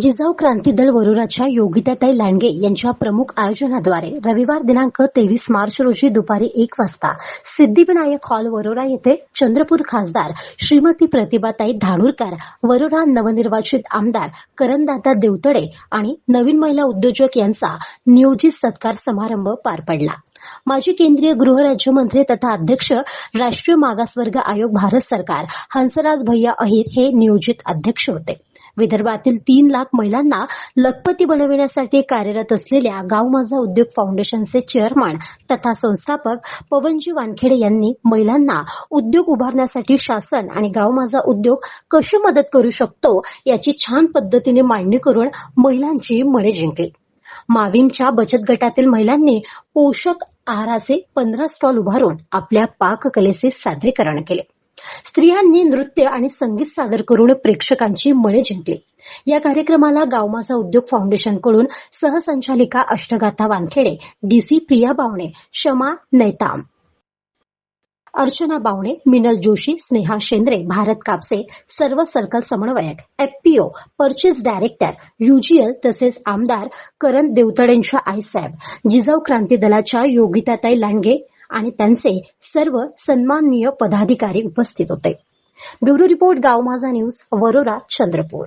जिजाऊ क्रांती दल वरोराच्या योगिताताई लांडगे यांच्या प्रमुख आयोजनाद्वारे रविवार दिनांक तेवीस मार्च रोजी दुपारी एक वाजता सिद्धिविनायक हॉल वरोरा येथे चंद्रपूर खासदार श्रीमती प्रतिभाताई धानूरकर वरोरा नवनिर्वाचित आमदार करंदाता देवतडे आणि नवीन महिला उद्योजक यांचा नियोजित सत्कार समारंभ पार पडला. माजी केंद्रीय गृहराज्यमंत्री तथा अध्यक्ष राष्ट्रीय मागासवर्ग आयोग भारत सरकार हंसराज भैया अहिर हे नियोजित अध्यक्ष होते. विदर्भातील तीन लाख महिलांना लखपती बनविण्यासाठी कार्यरत असलेल्या गाव माझा उद्योग फाउंडेशनचे चेअरमन तथा संस्थापक पवनजी वानखेडे यांनी महिलांना उद्योग उभारण्यासाठी शासन आणि गाव माझा उद्योग कशी मदत करू शकतो याची छान पद्धतीने मांडणी करून महिलांची मने जिंकली. माविमच्या बचत गटातील महिलांनी पोषक आहाराचे पंधरा स्टॉल उभारून आपल्या पाककलेचे सादरीकरण केले. स्त्रियांनी नृत्य आणि संगीत सादर करून प्रेक्षकांची मळे जिंकली. या कार्यक्रमाला गाव माझा उद्योग फाउंडेशनकडून सहसंचालिका अष्टगाथा वानखेडे डीसी प्रिया बावणे शमा नैताम. अर्चना बावणे मिनल जोशी स्नेहा शेंद्रे भारत कापसे सर्व सर्कल समन्वयक एफपीओ परचेस डायरेक्टर युजीएल तसेच आमदार करण देवतडेंच्या आईसाहेब जिजाऊ क्रांती दलाच्या योगिताताई लांडगे आणि त्यांचे सर्व सन्माननीय पदाधिकारी उपस्थित होते. ब्युरो रिपोर्ट गाव माझा न्यूज वरोरा चंद्रपूर.